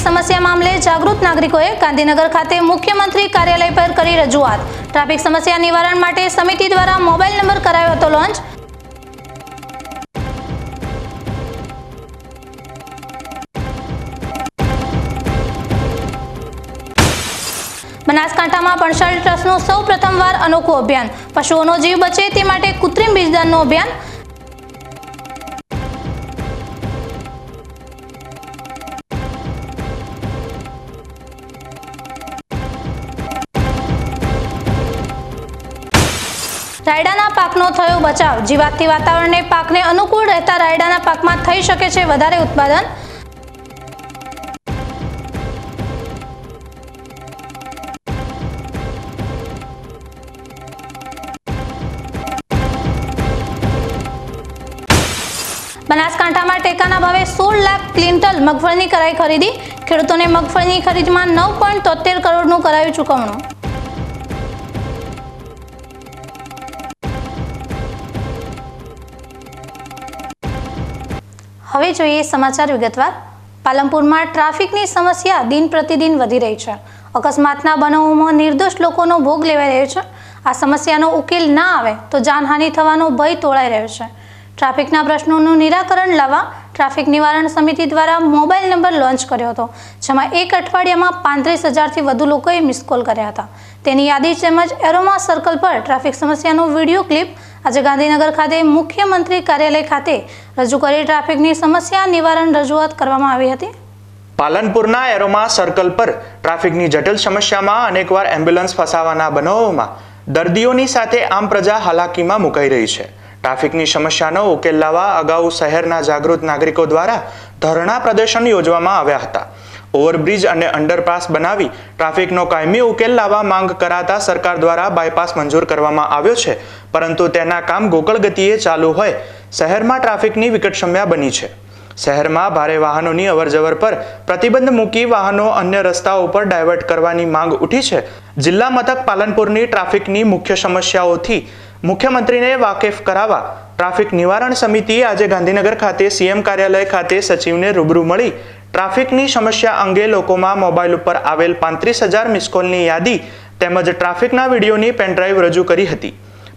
સમસ્યા મામલે જાગૃત નાગરિકોએ ગાંધીનગર ખાતે મુખ્યમંત્રી કાર્યાલય પર કરી રજૂઆત. ટ્રાફિક સમસ્યા નિવારણ માટે સમિતિ દ્વારા મોબાઈલ નંબર કરાયો હતો લોન્ચ. બનાસકાંઠામાં પણસાળી ટ્રસ્ટનું સૌ પ્રથમવાર અનોખું અભિયાન. પશુઓનો જીવ બચે તે માટે કૃત્રિમ બીજદાનનું અભિયાન પાકનો થયો બચાવ. જીવાતથી વાતાવરણને પાકને અનુકૂળ રહેતા રાયડાના પાકમાં થઈ શકે છે વધારે ઉત્પાદન. બનાસકાંઠામાં ટેકાના ભાવે સોળ લાખ ક્વિન્ટલ મગફળીની કરાઈ ખરીદી. ખેડૂતોને મગફળીની ખરીદમાં નવ પોઈન્ટ તોતેર કરોડનું કરાયું ચૂકવણું. હવે જોઈએ સમાચાર વિગતવાર. પાલનપુરમાં ટ્રાફિકની સમસ્યા દિન પ્રતિદિન વધી રહી છે. અકસ્માતના બનાવોમાં નિર્દોષ લોકોનો ભોગ લેવાઈ રહ્યો છે. આ સમસ્યાનો ઉકેલ ના આવે તો જાનહાનિ થવાનો ભય તોળાઈ રહ્યો છે. ટ્રાફિકના પ્રશ્નોનું નિરાકરણ લાવવા ટ્રાફિક નિવારણ સમિતિ દ્વારા મોબાઈલ નંબર લોન્ચ કર્યો હતો, જેમાં એક અઠવાડિયામાં પાંત્રીસ હજારથી વધુ લોકોએ મિસ કોલ કર્યા હતા. તેની યાદી તેમજ એરોમા સર્કલ પર ટ્રાફિક સમસ્યાનો વીડિયો ક્લિપ આજે ગાંધીનગર ખાતે મુખ્યમંત્રી કાર્યાલય ખાતે રજૂ કરી ટ્રાફિકની સમસ્યા નિવારણ રજૂઆત કરવામાં આવી હતી. પાલનપુરના એરોમા સર્કલ પર ટ્રાફિકની જટિલ સમસ્યામાં અનેકવાર એમ્બ્યુલન્સ ફસાવાના બનાવોમાં દર્દીઓની સાથે આમ પ્રજા હાલાકીમાં મુકાઈ રહી છે. ટ્રાફિકની સમસ્યાનો ઉકેલ લાવવા અગાઉ શહેરના જાગૃત નાગરિકો દ્વારા ધરણા પ્રદર્શન યોજવામાં આવ્યા હતા. ઓવરબ્રિજ અને અંડરપાસ બનાવી ટ્રાફિકનો કાયમી ઉકેલ લાવવા માંગ કરાતા સરકાર દ્વારા બાયપાસ મંજૂર કરવામાં આવ્યો છે, પરંતુ તેના કામ ગોકળ ગતિએ ચાલુ હોય, શહેરમાં ટ્રાફિકની વિકટ સમસ્યા બની છે. શહેરમાં ભારે વાહનોની અવરજવર પર પ્રતિબંધ મૂકી વાહનો અન્ય રસ્તાઓ પર ડાયવર્ટ કરવાની માંગ ઉઠી છે. જિલ્લા મથક પાલનપુરની ટ્રાફિકની મુખ્ય સમસ્યાઓથી મુખ્યમંત્રીને વાકેફ કરાવવા ટ્રાફિક નિવારણ સમિતિએ આજે ગાંધીનગર ખાતે સીએમ કાર્યાલય ખાતે સચિવને રૂબરૂ મળી ટ્રાફિકની સમસ્યા અંગે લોકોમાં મોબાઈલ ઉપર આવેલ પાંત્રીસ હજાર મિસકોલની યાદી તેમજ ટ્રાફિકના વિડીયોની પેનડ્રાઈવ રજૂ કરી હતી.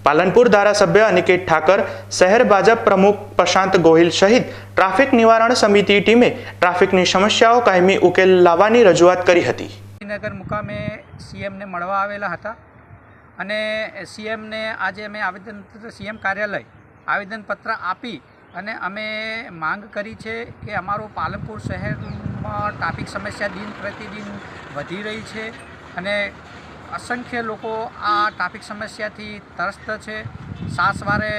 પાલનપુર ધારાસભ્ય અનિકેત ઠાકર, શહેર ભાજપ પ્રમુખ પ્રશાંત ગોહિલ સહિત ટ્રાફિક નિવારણ સમિતિ ટીમે ટ્રાફિકની સમસ્યાઓ કાયમી ઉકેલ લાવવાની રજૂઆત કરી હતી. ગાંધીનગર મુકામે સીએમને મળવા આવેલા હતા. અને સીએમને આજે અમે આવેદન સીએમ કાર્યાલય આવેદનપત્ર આપી અને અમે માંગ કરી છે કે અમારું પાલનપુર શહેરમાં ટ્રાફિક સમસ્યા દિન પ્રતિદિન વધી રહી છે અને અસંખ્ય લોકો આ ટ્રાફિક સમસ્યાથી ત્રસ્ત છે. સાસવારે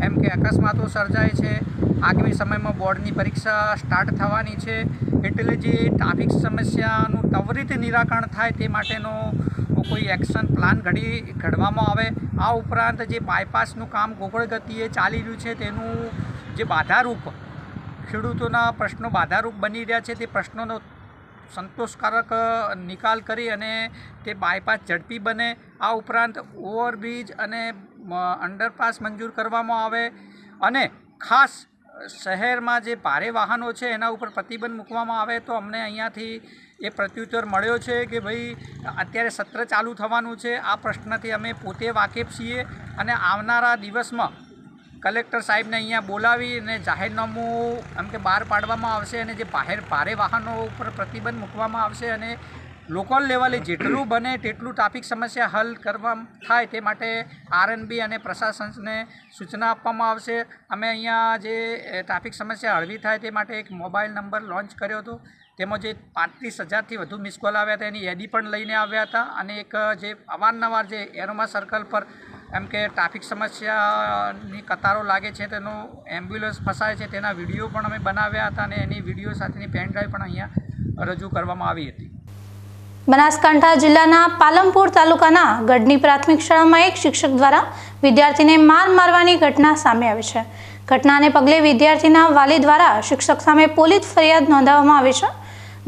એમ કે અકસ્માતો સર્જાય છે. આગામી સમયમાં બોર્ડની પરીક્ષા સ્ટાર્ટ થવાની છે. એટલે જે ટ્રાફિક સમસ્યાનું ત્વરિત નિરાકરણ થાય તે માટેનો કોઈ એક્શન પ્લાન ઘડી, ઘડવામાં આવે. આ ઉપરાંત જે બાયપાસનું કામ ગોકળ ગતિએ ચાલી રહ્યું છે તેનું જે બાધારૂપ, ખેડૂતોના પ્રશ્નો બાધારૂપ બની રહ્યા છે તે પ્રશ્નોનો સંતોષકારક નિકાલ કરી અને તે બાયપાસ ઝડપી બને. આ ઉપરાંત ઓવરબ્રિજ અને અંડરપાસ મંજૂર કરવામાં આવે. અને ખાસ શહેરમાં જે ભારે વાહનો છે, એના ઉપર પ્રતિબંધ મૂકવામાં આવે તો અમને અહીંયાથી એ પ્રત્યુત્તર મળ્યો છે કે ભાઈ, અત્યારે સત્ર ચાલુ થવાનું છે. આ પ્રશ્નથી અમે પોતે વાકેફ છીએ અને આવનારા દિવસમાં કલેક્ટર સાહેબને અહીંયા બોલાવી અને જાહેરનામું એમ કે બહાર પાડવામાં આવશે અને જે બહાર ભારે વાહનો ઉપર પ્રતિબંધ મૂકવામાં આવશે અને લોકલ લેવલે જેટલું બને તેટલું ટ્રાફિક સમસ્યા હલ કરવા થાય તે માટે આરએનબી અને પ્રશાસનને સૂચના આપવામાં આવશે. અમે અહીંયા જે ટ્રાફિક સમસ્યા હળવી થાય તે માટે એક મોબાઈલ નંબર લોન્ચ કર્યો હતો. તેમાં જે પાંત્રીસ હજારથી વધુ મિસ કોલ આવ્યા હતા, એની યાદી પણ લઈને આવ્યા હતા અને એક, જે અવારનવાર જે એરોમા સર્કલ પર એમ કે ટ્રાફિક સમસ્યાની કતારો લાગે છે, તેનો એમ્બ્યુલન્સ ફસાય છે, તેના વીડિયો પણ અમે બનાવ્યા હતા અને એની વીડિયો સાથેની પેન ડ્રાઈવ પણ અહીંયા રજૂ કરવામાં આવી હતી. બનાસકાંઠા જિલ્લાના પાલમપુર તાલુકાના ગઢની પ્રાથમિક શાળામાં એક શિક્ષક દ્વારા વિદ્યાર્થીને માર મારવાની ઘટના સામે આવી છે. ઘટનાને પગલે વિદ્યાર્થીના વાલી દ્વારા શિક્ષક સામે પોલીસ ફરિયાદ નોંધાવવામાં આવી છે.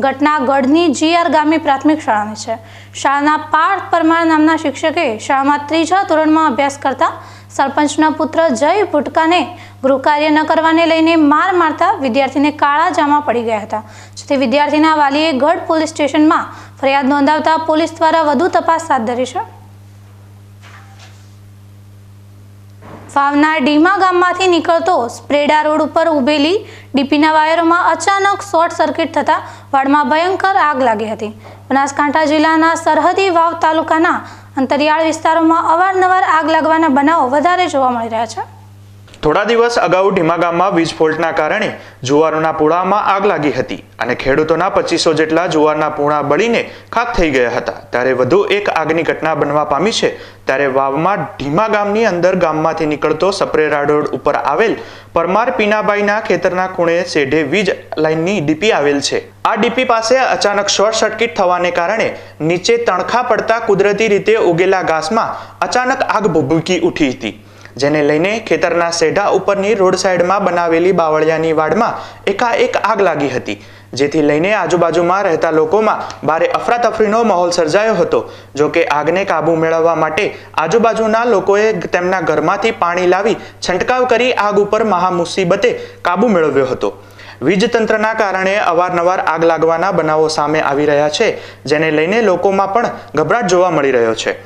ઘટના ગઢની જીઆર ગામી પ્રાથમિક શાળાની છે. શાળાના પાર્થ પરમાર નામના શિક્ષકે શાળામાં ત્રીજા ધોરણમાં અભ્યાસ કરતા સરપંચના પુત્ર જય ભુટકાને ગૃહકાર્ય ન કરવાને લઈને માર મારતા વિદ્યાર્થીને કાળા જામા પડી ગયા હતા. જેથી વિદ્યાર્થીના વાલીએ ગઢ પોલીસ સ્ટેશનમાં ફરિયાદ નોંધાવતા પોલીસ દ્વારા વધુ તપાસ હાથ ધરી છે. વાવના ડીમા ગામમાંથી નીકળતો સ્પ્રેડા રોડ ઉપર ઊભેલી ડીપીના વાયરોમાં અચાનક શોર્ટ સર્કિટ થતાં વાડમાં ભયંકર આગ લાગી હતી. બનાસકાંઠા જિલ્લાના સરહદી વાવ તાલુકાના અંતરિયાળ વિસ્તારોમાં અવારનવાર આગ લાગવાના બનાવો વધારે જોવા મળી રહ્યા છે. થોડા દિવસ અગાઉ ઢીમા ગામમાં વીજ ફોલ્ટના કારણે જુવારોના પૂળામાં આગ લાગી હતી અને ખેડૂતોના પચીસો જેટલા જુવારના પૂણા બળીને ખાક થઈ ગયા હતા. ત્યારે વધુ એક આગની ઘટના બનવા પામી છે. ત્યારે વાવમાં ઢીમા ગામની અંદર ગામમાંથી નીકળતો સપરેરા રોડ ઉપર આવેલ પરમાર પીનાબાઈના ખેતરના ખૂણે સેઢે વીજ લાઇનની ડીપી આવેલ છે. આ ડીપી પાસે અચાનક શોર્ટ સર્કિટ થવાને કારણે નીચે તણખા પડતા કુદરતી રીતે ઉગેલા ઘાસમાં અચાનક આગ ભભૂકી ઉઠી હતી. જેને લઈને ખેતરના સેઢા ઉપરની રોડ સાઈડમાં બનાવેલી બાવળિયાની વાડમાં એકાએક આગ લાગી હતી. જેથી લઈને આજુબાજુમાં રહેતા લોકોમાં ભારે અફરાતફરીનો માહોલ સર્જાયો હતો. જો કે આગને કાબુ મેળવવા માટે આજુબાજુના લોકોએ તેમના ઘરમાંથી પાણી લાવી છંટકાવ કરી આગ ઉપર મહા મુસીબતે કાબુ મેળવ્યો હતો. વીજતંત્રના કારણે અવારનવાર આગ લાગવાના બનાવો સામે આવી રહ્યા છે, જેને લઈને લોકોમાં પણ ગભરાટ જોવા મળી રહ્યો છે.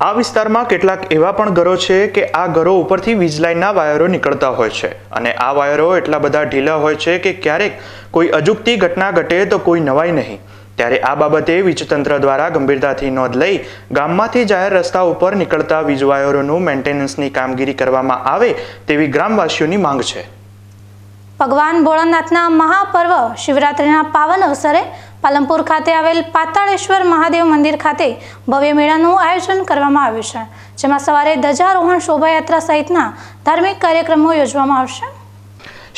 આ વિસ્તારમાં કેટલાક એવા પણ ઘરો છે કે આ ઘરો ઉપરથી વીજ લાઇનના વાયરો નીકળતા હોય છે. અને આ વાયરો એટલા બધા ઢીલા હોય છે કે ક્યારેક કોઈ અજુગતી ઘટના ઘટે તો કોઈ નવાઈ નહીં. ત્યારે આ બાબતે વીજતંત્ર દ્વારા ગંભીરતાથી નોંધ લઈ ગામમાંથી જાહેર રસ્તા ઉપર નીકળતા વીજ વાયરોનું મેન્ટેનન્સની કામગીરી કરવામાં આવે તેવી ગ્રામવાસીઓની માંગ છે. ભગવાન ભોળાનાથના મહાપર્વ શિવરાત્રિના પાવન અવસરે પાલનપુર ખાતે આવેલ પાતાળેશ્વર મહાદેવ મંદિર ખાતે ભવ્ય મેળાનું આયોજન કરવામાં આવ્યું છે, જેમાં સવારે ધજારોહણ શોભાયાત્રા સહિતના ધાર્મિક કાર્યક્રમો યોજવામાં આવશે.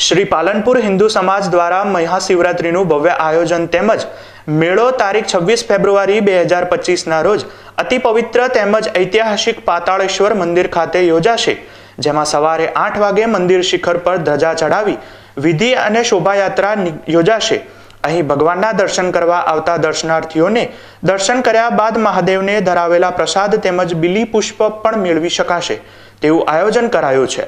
શ્રી પાલનપુર હિન્દુ સમાજ દ્વારા મહાશિવરાત્રિનું ભવ્ય આયોજન તેમજ મેળો તારીખ છવ્વીસ ફેબ્રુઆરી બે હજાર પચીસના રોજ અતિ પવિત્ર તેમજ ઐતિહાસિક પાતાળેશ્વર મંદિર ખાતે યોજાશે, જેમાં સવારે આઠ વાગે મંદિર શિખર પર ધજા ચડાવી વિધિ અને શોભાયાત્રા યોજાશે. અહીં ભગવાનના દર્શન કરવા આવતા દર્શનાર્થીઓને દર્શન કર્યા બાદ મહાદેવને ધરાવેલા પ્રસાદ તેમજ બિલી પુષ્પ પણ મેળવી શકાશે. તેવું આયોજન કરાયું છે.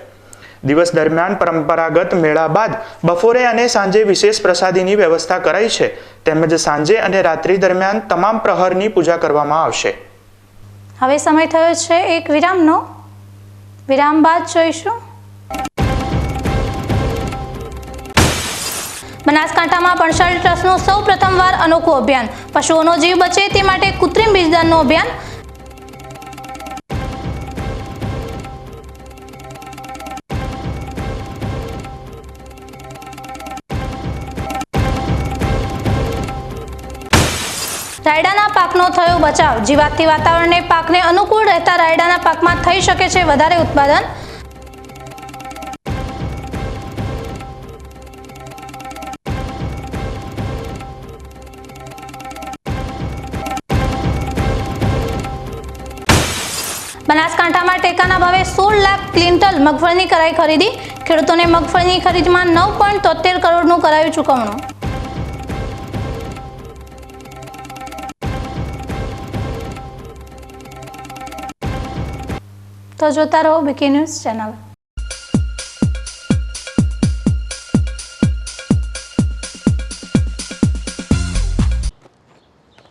દિવસ દરમિયાન પરંપરાગત મેળા બાદ બપોરે અને સાંજે વિશેષ પ્રસાદીની વ્યવસ્થા કરાઈ છે. તેમજ સાંજે અને રાત્રિ દરમિયાન તમામ પ્રહરની પૂજા કરવામાં આવશે. હવે સમય થયો છે એક વિરામનો. વિરામ બાદ જોઈશું. બનાસકાંઠામાં પણસાડી ટ્રસ્ટનું સૌ પ્રથમવાર અનોખું અભિયાન. પશુઓનો જીવ બચે તે માટે કૃત્રિમ બીજદાનનું અભિયાન. રાયડાના પાકનો થયો બચાવ. જીવાતથી વાતાવરણને પાકને અનુકૂળ રહેતા રાયડાના પાકમાં થઈ શકે છે વધારે ઉત્પાદન. બનાસકાંઠામાં ટેકાના ભાવે સોળ લાખ ક્વિન્ટલ મગફળીની કરાઈ ખરીદી. ખેડૂતોને મગફળીની ખરીદમાં નવ પોઈન્ટ તોતેર કરોડનું કરાયું ચૂકવણું. તો જોતા રહો BK news channel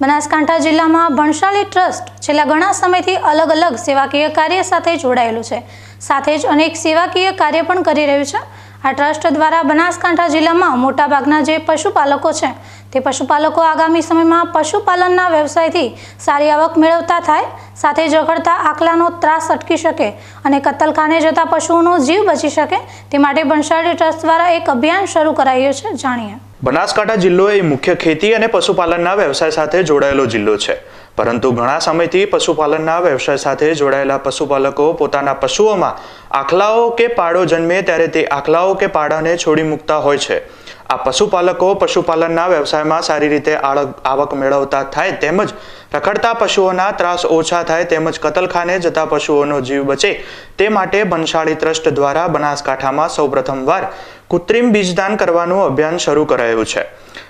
બનાસકાંઠા જિલ્લામાં ભણશાલી ટ્રસ્ટ છેલ્લા ઘણા સમયથી અલગ અલગ સેવાકીય કાર્ય સાથે જોડાયેલું છે. સાથે જ અનેક સેવાકીય કાર્ય પણ કરી રહ્યું છે. આ ટ્રસ્ટ દ્વારા બનાસકાંઠા જિલ્લામાં મોટાભાગના જે પશુપાલકો છે, તે પશુપાલકો આગામી સમયમાં પશુપાલનના વ્યવસાયથી સારી આવક મેળવતા થાય, સાથે જ આકલાનો ત્રાસ અટકી શકે અને કત્તલખાને જતા પશુઓનો જીવ બચી શકે, તે માટે ભણશાળી ટ્રસ્ટ દ્વારા એક અભિયાન શરૂ કરાયું છે. જાણીએ. બનાસકાંઠા જિલ્લો એ મુખ્ય ખેતી અને પશુપાલનના વ્યવસાય સાથે જોડાયેલો જિલ્લો છે. પરંતુ ઘણા સમયથી પશુપાલનના વ્યવસાય સાથે જોડાયેલા પશુપાલકો પોતાના પશુઓમાં આખલાઓ કે પાડો જન્મે ત્યારે તે આખલાઓ કે પાડાને છોડી મૂકતા હોય છે. આ પશુપાલકો પશુપાલનના વ્યવસાયમાં સારી રીતે આવક મેળવતા થાય તેમજ રખડતા પશુઓના ત્રાસ ઓછા થાય તેમજ કતલખાને જતા પશુઓનો જીવ બચે તે માટે બનશાળી ટ્રસ્ટ દ્વારા બનાસકાંઠામાં સૌપ્રથમવાર કૃત્રિમ બીજદાન કરવાનું અભિયાન શરૂ કરાયું છે.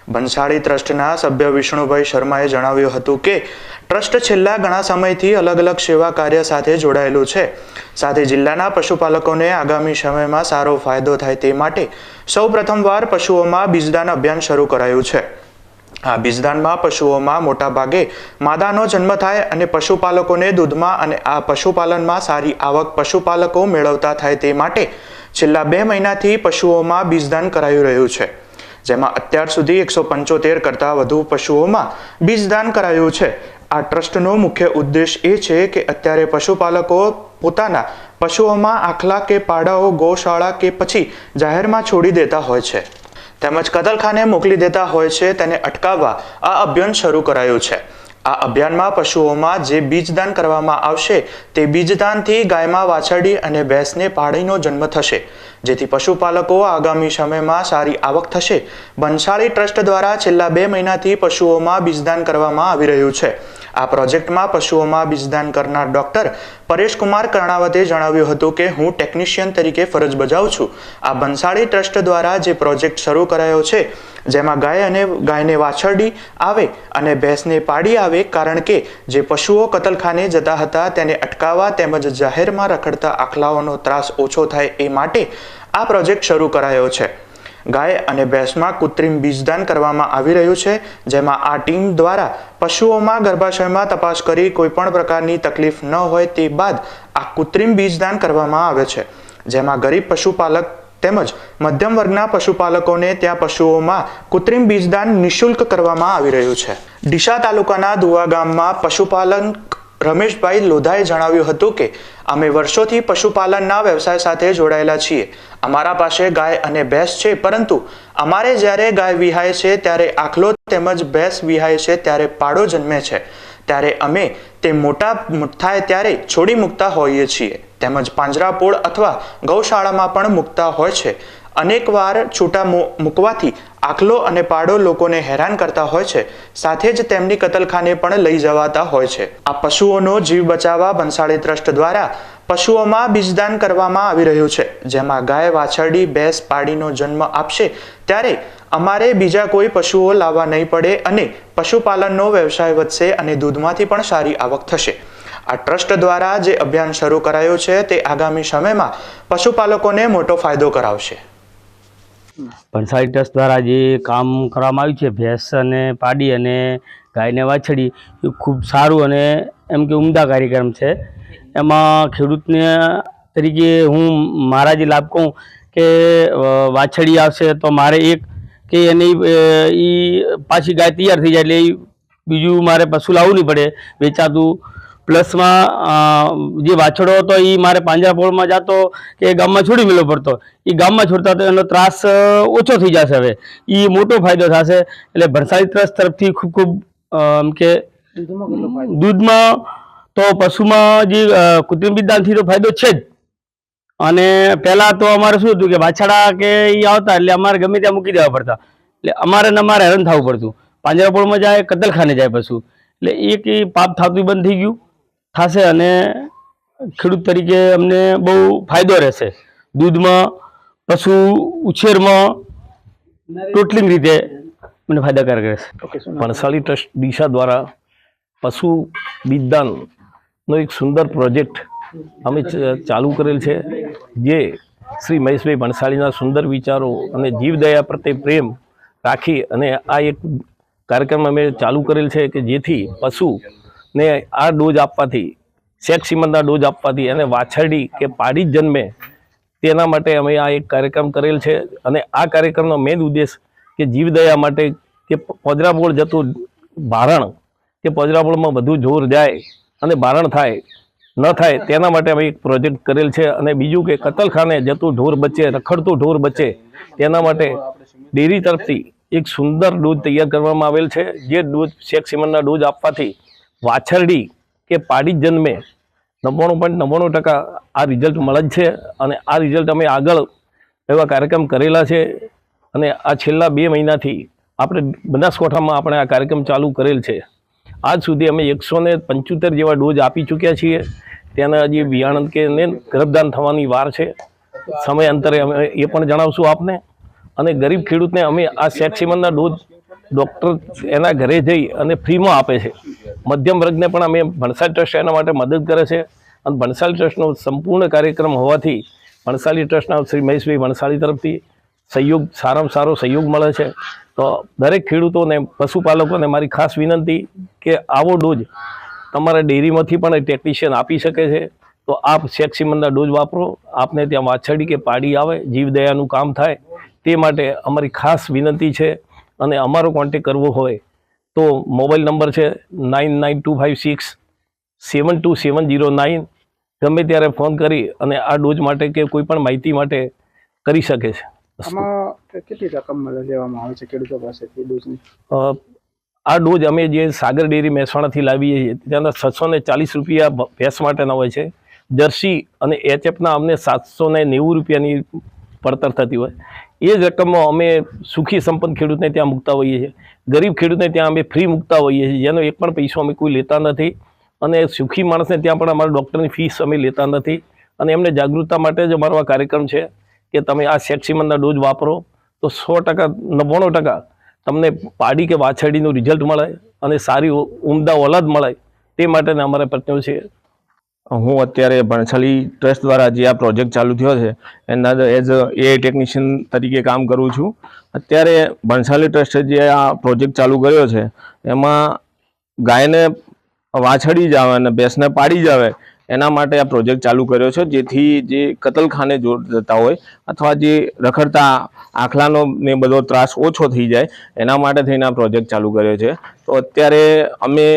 ભંસાળી ટ્રસ્ટના સભ્ય વિષ્ણુભાઈ શર્માએ જણાવ્યું હતું કે, ટ્રસ્ટ છેલ્લા ઘણા સમયથી અલગ અલગ સેવા કાર્ય સાથે જોડાયેલું છે. સાથે જિલ્લાના પશુપાલકોને આગામી સમયમાં સારો ફાયદો થાય તે માટે સૌ પ્રથમવાર પશુઓમાં બીજદાન અભિયાન શરૂ કરાયું છે. આ બીજદાનમાં પશુઓમાં મોટા ભાગે માદાનો જન્મ થાય અને પશુપાલકોને દૂધમાં અને આ પશુપાલનમાં સારી આવક પશુપાલકો મેળવતા થાય તે માટે છેલ્લા બે મહિનાથી પશુઓમાં બીજદાન કરાયું રહ્યું છે. જેમાં અત્યાર સુધી એકસો પંચોતેર કરતાં વધુ પશુઓમાં બીજદાન કરાયું છે. આ ટ્રસ્ટનો મુખ્ય ઉદ્દેશ એ છે કે અત્યારે પશુપાલકો પોતાના પશુઓમાં આખલા કે પાડાઓ, ગૌશાળા કે પછી જાહેરમાં છોડી દેતા હોય છે. તેમજ કતલખાને મોકલી દેતા હોય છે તેને અટકાવવા આ અભિયાન શરૂ કરાયું છે. આ અભિયાનમાં પશુઓમાં જે બીજદાન કરવામાં આવશે તે બીજદાનથી ગાયમાં વાછરડી અને ભેંસને પાડીનો જન્મ થશે. જેથી પશુપાલકો આગામી સમયમાં સારી આવક થશે. બંસાળી ટ્રસ્ટ દ્વારા છેલ્લા બે મહિનાથી પશુઓમાં બીજદાન કરવામાં આવી રહ્યું છે. આ પ્રોજેક્ટમાં પશુઓમાં બીજદાન કરનાર ડોક્ટર પરેશકુમાર કર્ણાવતે જણાવ્યું હતું કે, હું ટેકનિશિયન તરીકે ફરજ બજાવું છું. આ બંસાળી ટ્રસ્ટ દ્વારા જે પ્રોજેક્ટ શરૂ કરાયો છે, જેમાં ગાય અને ગાયને વાછરડી આવે અને ભેંસને પાડી આવે, કારણ કે જે પશુઓ કતલખાને જતા હતા તેને અટકાવવા તેમજ જાહેરમાં રખડતા આખલાઓનો ત્રાસ ઓછો થાય એ માટે આ પ્રોજેક્ટ શરૂ કરાયો છે. ગાય અને ભેંસમાં કૃત્રિમ બીજદાન કરવામાં આવી રહ્યું છે, જેમાં આ ટીમ દ્વારા પશુઓમાં ગર્ભાશયમાં તપાસ કરી કોઈપણ પ્રકારની તકલીફ ન હોય તે બાદ આ કૃત્રિમ બીજદાન કરવામાં આવે છે. જેમાં ગરીબ પશુપાલક તેમજ મધ્યમ વર્ગના પશુપાલકોને ત્યાં પશુઓમાં કૃત્રિમ બીજદાન નિઃશુલ્ક કરવામાં આવી રહ્યું છે. ડીસા તાલુકાના દુવા ગામમાં પશુપાલન રમેશભાઈ લોધાએ જણાવ્યું હતું કે, અમે વર્ષોથી પશુપાલનના વ્યવસાય સાથે જોડાયેલા છીએ. અમારા પાસે ગાય અને ભેંસ છે, પરંતુ અમારે જ્યારે ગાય વિહાય છે, ત્યારે આખલો તેમજ ભેંસ વિહાય છે, ત્યારે પાડો જન્મે છે. ત્યારે અમે તે મોટા થાય ત્યારે છોડી મૂકતા હોઈએ છીએ. તેમજ પાંજરાપોળ અથવા ગૌશાળામાં પણ મૂકતા હોય છે. અનેકવાર છૂટા મૂકવાથી આખલો અને પાડો લોકોને હેરાન કરતા હોય છે. સાથે જ તેમની કતલખાને પણ લઈ જવાતા હોય છે. આ પશુઓનો જીવ બચાવવા ભંસાળી ટ્રસ્ટ દ્વારા પશુઓમાં બીજદાન કરવામાં આવી રહ્યું છે. જેમાં ગાય વાછરડી, ભેંસ પાડીનો જન્મ આપશે ત્યારે અમારે બીજા કોઈ પશુઓ લાવવા નહીં પડે અને પશુપાલનનો વ્યવસાય વધશે અને દૂધમાંથી પણ સારી આવક થશે. આ ટ્રસ્ટ દ્વારા જે અભિયાન શરૂ કરાયું છે તે આગામી સમયમાં પશુપાલકોને મોટો ફાયદો કરાવશે. ભણસાળી ટ્રસ્ટ દ્વારા જે કામ કરવામાં આવ્યું છે, ભેંસ અને પાડી અને ગાયને વાછડી, એ ખૂબ સારું અને એમ કે ઉમદા કાર્યક્રમ છે. એમાં ખેડૂતને તરીકે હું મારા જે લાભ કહું કે વાછડી આવશે તો મારે એક કે એની એ પાછી ગાય તૈયાર થઈ જાય એટલે બીજું મારે પશુ લાવવું નહીં પડે, વેચાતું પ્લસમાં જે વાછડો હતો એ મારે પાંજરાપોળમાં જતો કે ગામમાં છોડી મેળવો પડતો. એ ગામમાં છોડતા તો એનો ત્રાસ ઓછો થઈ જશે હવે. એ મોટો ફાયદો થશે. એટલે ભરસાઈ ત્રાસ તરફથી ખૂબ ખૂબ એમ કે દૂધમાં તો પશુમાં જે કૃત્રિમ વિધાનથી તો ફાયદો છે જ. અને પહેલાં તો અમારે શું હતું કે વાછડા કે એ આવતા એટલે અમારે ગમે ત્યાં મૂકી દેવા પડતા. એટલે અમારે ને અમારે હેરાન થવું પડતું. પાંજરાપોળમાં જાય, કતલખાને જાય પશુ. એટલે એક પાપ થતું બંધ થઈ ગયું. થશે અને ખેડૂત તરીકે અમને બહુ ફાયદો રહેશે. દૂધમાં પશુ ઉછેરમાં ટોટલિંગ રીતે મને ફાયદાકારક રહેશે. ભણસાલી ટ્રસ્ટ દિશા દ્વારા પશુ બીજદાનનો એક સુંદર પ્રોજેક્ટ અમે ચાલુ કરેલ છે જે શ્રી મહેશભાઈ ભણસાળીના સુંદર વિચારો અને જીવદયા પ્રત્યે પ્રેમ રાખી અને આ એક કાર્યક્રમ અમે ચાલુ કરેલ છે કે જેથી પશુને આ ડોઝ આપવાથી, શેખ સિમનના ડોઝ આપવાથી અને વાછરડી કે પાડી જન્મે, તેના માટે અમે આ એક કાર્યક્રમ કરેલ છે. અને આ કાર્યક્રમનો મેન ઉદ્દેશ કે જીવદયા માટે કે પજરાબોળ જતું ભારણ કે પજરાબોળમાં વધુ જોર જાય અને ભારણ થાય, ન થાય, તેના માટે અમે એક પ્રોજેક્ટ કરેલ છે. અને બીજું કે કતલખાને જતું ઢોર બચે, રખડતું ઢોર બચે, તેના માટે ડેરી તરફથી એક સુંદર ડોઝ તૈયાર કરવામાં આવેલ છે. જે ડોઝ શેખ સિમનના ડોઝ આપવાથી વાછરડી કે પાડી જન્મે નવ્વાણું પોઈન્ટ નવ્વાણું ટકા આ રિઝલ્ટ મળે જ છે અને આ રિઝલ્ટ અમે આગળ એવા કાર્યક્રમ કરેલા છે અને આ છેલ્લા બે મહિનાથી આપણે બનાસકાંઠામાં આપણે આ કાર્યક્રમ ચાલુ કરેલ છે. આજ સુધી અમે એકસો ને પંચોતેર જેવા ડોઝ આપી ચૂક્યા છીએ. તેના હજી બિયારણ કે ગર્ભદાન થવાની વાર છે. સમયાંતરે અમે એ પણ જણાવશું આપને. અને ગરીબ ખેડૂતને અમે આ સેક્સિમનના ડોઝ ડૉક્ટર એના ઘરે જઈ અને ફ્રીમાં આપે છે. મધ્યમ વર્ગને પણ અમે ભણસાલી ટ્રસ્ટ એના માટે મદદ કરે છે. અને ભણસાલી ટ્રસ્ટનો સંપૂર્ણ કાર્યક્રમ હોવાથી ભણસાલી ટ્રસ્ટના શ્રી મહેશભાઈ ભણસાલી તરફથી સહયોગ, સારામાં સારો સહયોગ મળે છે. તો દરેક ખેડૂતોને, પશુપાલકોને મારી ખાસ વિનંતી કે આવો ડોઝ તમારા ડેરીમાંથી પણ ટેકનિશિયન આપી શકે છે. તો આપ સેક્સિમનના ડોઝ વાપરો. આપને ત્યાં વાછડી કે પાડી આવે, જીવદયાનું કામ થાય. તે માટે અમારી ખાસ વિનંતી છે અને અમારો કોન્ટેક કરવો હોય તો મોબાઈલ નંબર છે nine nine two five six seven two seven zero nine. ગમે ત્યારે ફોન કરી અને આ ડોઝ માટે કે કોઈ પણ માહિતી માટે કરી શકે છે. કેટલી રકમ લેવામાં આવે છે? ખેડૂતો પાસેથી ડોઝની? આ ડોઝ અમે જે સાગર ડેરી મહેસાણાથી લાવીએ છીએ ત્યાંના છસો ને ચાલીસ રૂપિયા ભેંસ માટેના હોય છે. જર્સી અને એચએફના અમને સાતસો ને નેવું રૂપિયાની પડતર થતી હોય. એ જ રકમમાં અમે સુખી સંપન્ન ખેડૂતને ત્યાં મૂકતા હોઈએ છીએ. ગરીબ ખેડૂતને ત્યાં અમે ફ્રી મૂકતા હોઈએ છીએ. જેનો એક પણ પૈસો અમે કોઈ લેતા નથી. અને સુખી માણસને ત્યાં પણ અમારા ડૉક્ટરની ફીસ અમે લેતા નથી. અને એમને જાગૃતતા માટે જ અમારો આ કાર્યક્રમ છે કે તમે આ સેક્સિમનના ડોઝ વાપરો તો સો ટકા, નવ્વાણું ટકા તમને પાડી કે વાછરડીનું રિઝલ્ટ મળે અને સારી ઉમદા ઓલાદ મળે તે માટેના અમારા પ્રયત્નો છે. હું અત્યારે ભણસાલી ટ્રસ્ટ દ્વારા જે આ પ્રોજેક્ટ ચાલુ થયો છે, એના એઝ એ ટેકનિશિયન તરીકે કામ કરું છું. અત્યારે ભણસાલી ટ્રસ્ટે જે આ પ્રોજેક્ટ ચાલુ કર્યો છે, એમાં ગાયને વાછડી જ આવે અને ભેંસને પાડી જ આવે, એના માટે આ પ્રોજેક્ટ ચાલુ કર્યો છે. જેથી જે કતલખાને જોડ જતા હોય અથવા જે રખડતા આખલાનો ને બધો ત્રાસ ઓછો થઈ જાય, એના માટે થઈને આ પ્રોજેક્ટ ચાલુ કર્યો છે. તો અત્યારે અમે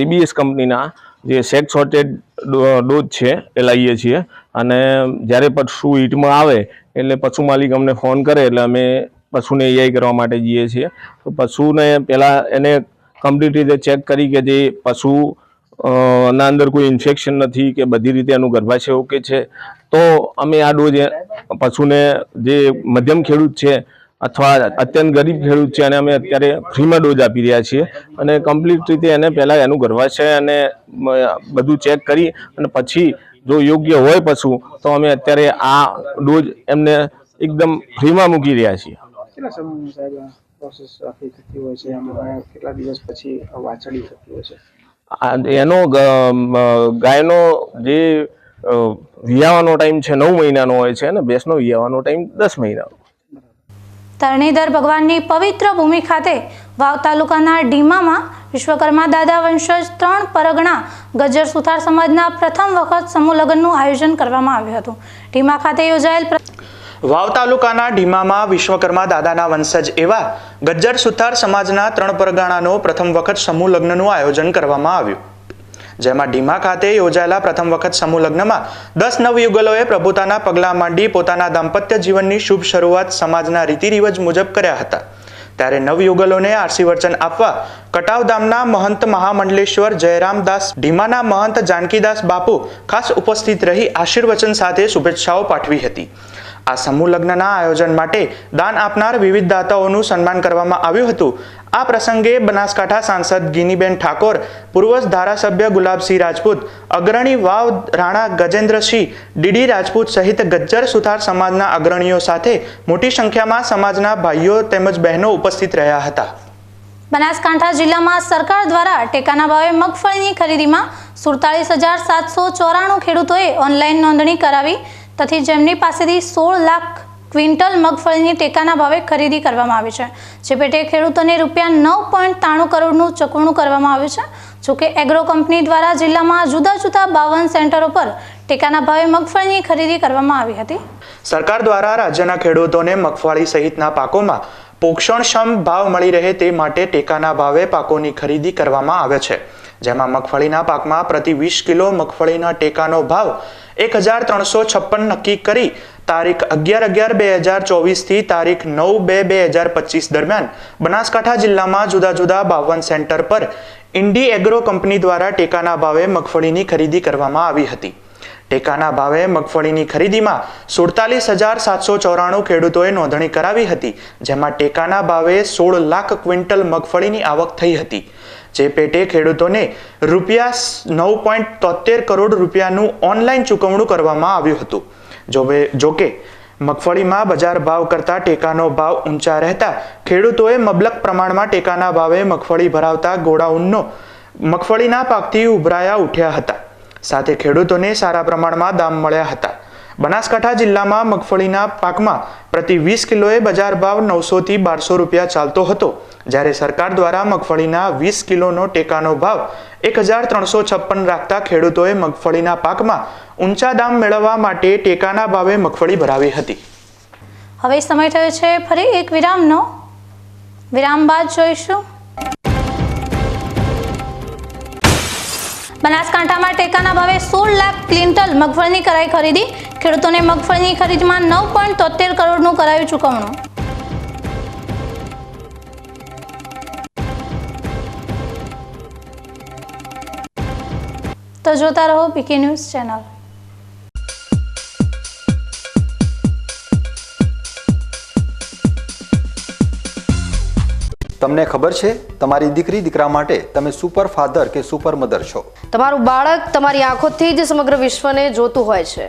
ઈબીએસ કંપનીના જે સેક્સ સોર્ટેડ ડોઝ છે, એ લાવીએ છીએ. અને જ્યારે પશુ હીટમાં આવે, એટલે પશુ માલિક અમને ફોન કરે, એટલે અમે પશુને એઆઈ કરવા માટે જઈએ છીએ. તો પશુને પહેલાં એને કમ્પ્લીટ રીતે ચેક કરી કે જે પશુ ના અંદર કોઈ ઇન્ફેક્શન નથી કે બધી રીતે એનું ગર્ભાશય ઓકે છે. તો અમે આ ડોઝ પશુને જે મધ્યમ ખેડૂત છે અથવા અત્યંત ગરીબ ખેડૂત છે અને અમે અત્યારે ફ્રીમાં ડોઝ આપી રહ્યા છીએ. અને કમ્પ્લીટ રીતે એને પહેલાં એનું ગર્ભાશય અને બધું ચેક કરી અને પછી જો યોગ્ય હોય પશુ તો અમે અત્યારે આ ડોઝ એમને એકદમ ફ્રીમાં મૂકી રહ્યા છીએ. કેટલા દિવસ પછી વાછડી થતી હોય છે? એનો ગાયનો જે વિયાવાનો ટાઈમ છે નવ મહિનાનો હોય છે અને ભેંસનો વિયાવાનો ટાઈમ દસ મહિનાનો. ધરણીધર ભગવાનની પવિત્ર ભૂમિ ખાતે વાવ તાલુકાના ડીમામાં વિશ્વકર્મા દાદા વંશજ ત્રણ પરગણા ગજ્જર સુથાર સમાજના પ્રથમ વખત સમૂહ લગ્નનું આયોજન કરવામાં આવ્યું હતું. ડીમા ખાતે યોજાયેલ વાવ તાલુકાના ઢીમામાં વિશ્વકર્મા દાદાના વંશજ એવા ગજ્જર સુથાર સમાજના ત્રણ પરગણાનો પ્રથમ વખત સમૂહ લગ્નનું આયોજન કરવામાં આવ્યું. જેમાં ઢીમા ખાતે યોજાયેલા પ્રથમ વખત સમૂહ લગ્નમાં દસ નવયુગલોએ પ્રભુતાના પગલાં માંડી પોતાના દાંપત્ય જીવનની શુભ શરૂઆત સમાજના રીતિરિવાજ મુજબ કર્યા હતા. ત્યારે નવયુગલોને આશીર્વચન આપવા કટાવધામના મહંત મહામંડલેશ્વર જયરામદાસ ઢીમાના મહંત જાનકીદાસ બાપુ ખાસ ઉપસ્થિત રહી આશીર્વચન સાથે શુભેચ્છાઓ પાઠવી હતી. આ સમૂહ લગ્નના આયોજન માટે દાન આપનાર વિવિધ દાતાઓનું સન્માન કરવામાં આવ્યું હતું. આ પ્રસંગે બનાસકાંઠા સાંસદ ગિનીબેન ઠાકોર પૂર્વ ધારાસભ્ય ગુલાબસિંહ રાજપૂત, અગ્રણી વાવ રાણા ગજેન્દ્રસિંહ, ડીડી રાજપૂત સહિત ગજ્જર સુથાર સમાજના અગ્રણીઓ સાથે મોટી સંખ્યામાં સમાજના ભાઈઓ તેમજ બહેનો ઉપસ્થિત રહ્યા હતા. બનાસકાંઠા જિલ્લામાં સરકાર દ્વારા ટેકાના ભાવે મગફળીની ખરીદીમાં સુડતાલીસ હજાર સાતસો ચોરાણું ખેડૂતોએ ઓનલાઈન નોંધણી કરાવી, તથી જેમની પાસેથી સોળ લાખ ક્વિન્ટલ મગફળીની ટેકાના ભાવે ખરીદી કરવામાં આવી છે. જે પેટે ખેડૂતોને રૂપિયા નવ પોઈન્ટ ત્રાણું કરોડનું ચૂકવણું કરવામાં આવ્યું છે. જોકે એગ્રો કંપની દ્વારા જિલ્લામાં જુદા જુદા બાવન સેન્ટરો પર ટેકાના ભાવે મગફળીની ખરીદી કરવામાં આવી હતી. સરકાર દ્વારા રાજ્યના ખેડૂતોને મગફળી સહિતના પાકોમાં પોષણક્ષમ ભાવ મળી રહે તે માટે ટેકાના ભાવે પાકોની ખરીદી કરવામાં આવે છે. જેમાં મગફળીના પાકમાં પ્રતિ વીસ કિલો મગફળીના ટેકાનો ભાવ એક હજાર ત્રણસો છપ્પન નક્કી કરી તારીખ અગિયાર અગિયાર બે હજાર ચોવીસથી તારીખ નવ બે બે હજાર પચીસ દરમિયાન બનાસકાંઠા જિલ્લામાં જુદા જુદા બાવન સેન્ટર પર ઇન્ડી એગ્રો કંપની દ્વારા ટેકાના ભાવે મગફળીની ખરીદી કરવામાં આવી હતી. ટેકાના ભાવે મગફળીની ખરીદીમાં સુડતાલીસ હજાર સાતસો ચોરાણું ખેડૂતોએ નોંધણી કરાવી હતી, જેમાં ટેકાના ભાવે સોળ લાખ ક્વિન્ટલ મગફળીની આવક થઈ હતી. જે પેટે ખેડૂતોને રૂપિયા નવ પોઈન્ટ તોતેર કરોડ રૂપિયાનું ઓનલાઈન ચૂકવણું કરવામાં આવ્યું હતું. જોકે જોકે, મગફળીમાં બજાર ભાવ કરતાં ટેકાનો ભાવ ઊંચા રહેતા ખેડૂતોએ મબલક પ્રમાણમાં ટેકાના ભાવે મગફળી ભરાવતા ગોડાઉનનો, મગફળીના પાકથી ઉભરાયા ઉઠ્યા હતા. સાથે ખેડૂતોને સારા પ્રમાણમાં દામ મળ્યા હતા. બનાસકાંઠા જિલ્લામાં મગફળીના પાકમાં પ્રતિ વીસ કિલોએ બજાર ભાવ નવસોથી બારસો રૂપિયા ચાલતો હતો. જ્યારે સરકાર દ્વારા મગફળીના વીસ કિલોનો ટેકાનો ભાવ એક હજાર ત્રણસો છપ્પન રાખતા ખેડૂતોએ મગફળીના પાકમાં ઊંચા દામ મેળવવા માટે ટેકાના ભાવે મગફળી ભરાવી હતી. હવે સમય થયો છે ફરી એક વિરામનો. વિરામ બાદ જોઈશું. બનાસકાંઠામાં ટેકાના ભાવે સોળ લાખ ક્વિન્ટલ મગફળીની કરાઈ ખરીદી. ખેડૂતોને મગફળીની ખરીદમાં નવ પોઈન્ટ તોતેર કરોડનું કરાયું ચૂકવણું. તો જોતા રહો પીકે ન્યૂઝ ચેનલ. તમને ખબર છે તમારી દીકરી દીકરા માટે તમે સુપર ફાધર કે સુપર મધર છો? તમારું બાળક તમારી આંખોથી જ સમગ્ર વિશ્વને જોતું હોય છે.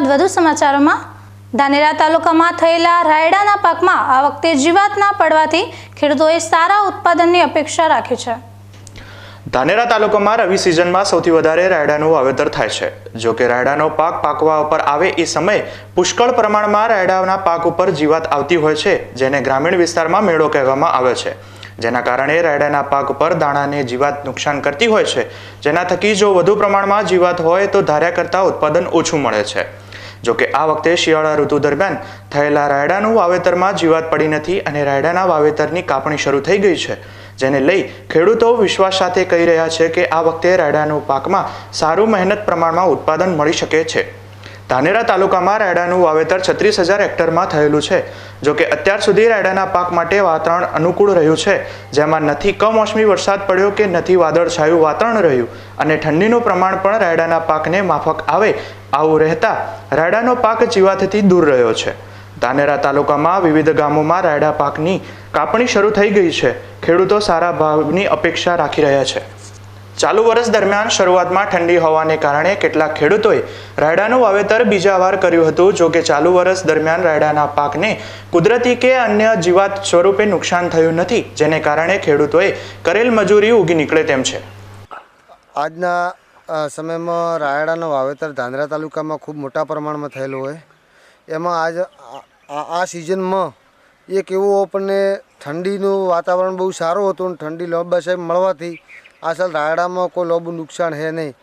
વિરામ બાદ વધુ સમાચારોમાં ધાનેરા તાલુકામાં થયેલા રાયડાના પાકમાં આ વખતે જીવાત ના પડવાથી ખેડૂતોએ સારા ઉત્પાદનની અપેક્ષા રાખી છે. ધાનેરા તાલુકામાં રવિ સિઝનમાં સૌથી વધારે રાયડાનું વાવેતર થાય છે. જો કે રાયડાનો પાક પાકવા ઉપર આવે એ સમયે પુષ્કળ પ્રમાણમાં રાયડાના પાક ઉપર જીવાત આવતી હોય છે, જેને ગ્રામીણ વિસ્તારમાં મેળો કહેવામાં આવે છે. જેના કારણે રાયડાના પાક ઉપર દાણાને જીવાત નુકસાન કરતી હોય છે. જેના થકી જો વધુ પ્રમાણમાં જીવાત હોય તો ધાર્યા કરતાં ઉત્પાદન ઓછું મળે છે. જો કે આ વખતે શિયાળા ઋતુ દરમિયાન થયેલા રાયડાનું વાવેતરમાં જીવાત પડી નથી અને રાયડાના વાવેતરની કાપણી શરૂ થઈ ગઈ છે, જેને લઈ ખેડૂતો વિશ્વાસ સાથે કહી રહ્યા છે કે આ વખતે રાયડાનું પાકમાં સારું મહેનત પ્રમાણમાં ઉત્પાદન મળી શકે છે. ધાનેરા તાલુકામાં રાયડાનું વાવેતર છત્રીસ હજાર હેક્ટરમાં થયેલું છે, જો કે અત્યાર સુધી રાયડાના પાક માટે વાતાવરણ અનુકૂળ રહ્યું છે, જેમાં નથી કમોસમી વરસાદ પડ્યો કે નથી વાદળછાયું વાતાવરણ રહ્યું, અને ઠંડીનું પ્રમાણ પણ રાયડાના પાકને માફક આવે આવું રહેતા રાયડાનો પાક જીવાતથી દૂર રહ્યો છે. ધાનેરા તાલુકામાં વિવિધ ગામોમાં રાયડા પાકની કાપણી શરૂ થઈ ગઈ છે. ખેડૂતો સારા ભાવની અપેક્ષા રાખી રહ્યા છે. ચાલુ વર્ષ દરમિયાન શરૂઆતમાં ઠંડી હોવાને કારણે કેટલાક ખેડૂતોએ રાયડાનું વાવેતર બીજા વાર કર્યું હતું. જો કે ચાલુ વર્ષ દરમિયાન રાયડાના પાકને કુદરતી કે અન્ય જીવાત સ્વરૂપે નુકસાન થયું નથી, જેને કારણે ખેડૂતોએ કરેલ મજૂરી ઉગી નીકળે તેમ છે. આજના સમયમાં રાયડાનું વાવેતર ધાંધ્રા તાલુકામાં ખૂબ મોટા પ્રમાણમાં થયેલું હોય. એમાં આજ આ- સિઝનમાં એક એવું આપણને ઠંડીનું વાતાવરણ બહુ સારું હતું અને ઠંડી લાંબા સાહેબ મળવાથી આ સાલ રાયડામાં કોઈ લોબું નુકસાન છે નહીં.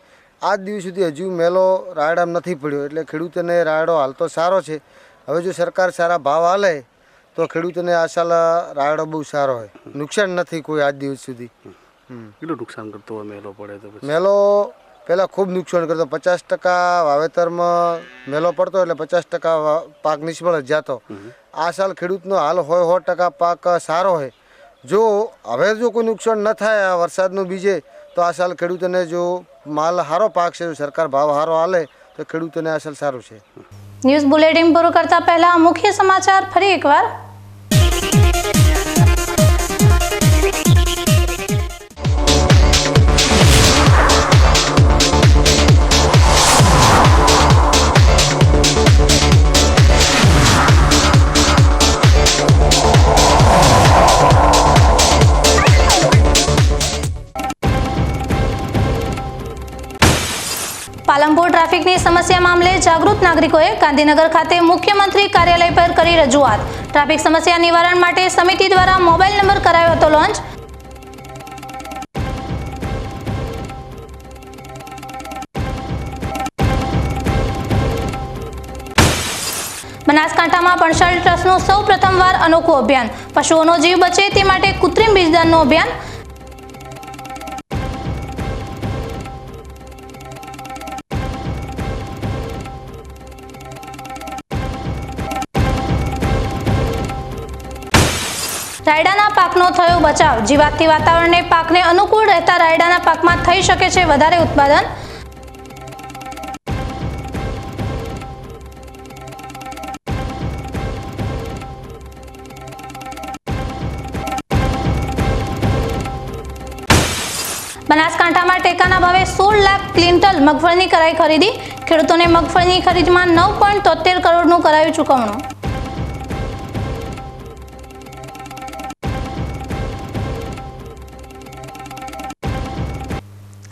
આજ દિવસ સુધી હજુ મેલો રાયડામાં નથી પડ્યો એટલે ખેડૂતોને રાયડો હાલતો સારો છે. હવે જો સરકાર સારા ભાવ હાલે તો ખેડૂતોને આ સાલ રાયડો બહુ સારો હોય. નુકસાન નથી કોઈ આજ દિવસ સુધી. કેટલું નુકસાન કરતો હોય મેલો પડે તો મેલો પહેલાં ખૂબ નુકસાન કરતો. પચાસ ટકા વાવેતરમાં મેલો પડતો એટલે પચાસ ટકા પાક નિષ્ફળ જ જતો. આ સાલ ખેડૂતનો હાલ હોય સો ટકા પાક સારો હોય. જો હવે જો કોઈ નુકસાન ન થાય આ વરસાદનું બીજે તો આ સાલ ખેડૂતોને જો માલ સારો પાક છે સરકાર ભાવ સારો હાલે તો ખેડૂતોને આ સાલ સારું છે. ન્યૂઝ બુલેટિન પૂરું કરતા પહેલા મુખ્ય સમાચાર ફરી એકવાર. ટ્રાફિકની સમસ્યા મામલે જાગૃત નાગરિકોએ ગાંધીનગર ખાતે મુખ્યમંત્રી કાર્યાલય પર કરી રજૂઆત. ટ્રાફિક સમસ્યા નિવારણ માટે સમિતિ દ્વારા મોબાઈલ નંબર કરાયો હતો લોન્ચ. બનાસકાંઠામાં પણસાળી ટ્રસ્ટનું સૌ પ્રથમવાર અનોખું અભિયાન. પશુઓનો જીવ બચે તે માટે કૃત્રિમ બીજદાનનું અભિયાન રાયડાના પાકનો થયો બચાવ. જીવાતથી વાતાવરણને પાકને અનુકૂળ રહેતા રાયડાના પાકમાં થઈ શકે છે વધારે ઉત્પાદન. બનાસકાંઠામાં ટેકાના ભાવે સોળ લાખ ક્વિન્ટલ મગફળીની કરાઈ ખરીદી. ખેડૂતોને મગફળીની ખરીદમાં નવ પોઈન્ટ તોતેર કરોડનું કરાયું ચૂકવણું.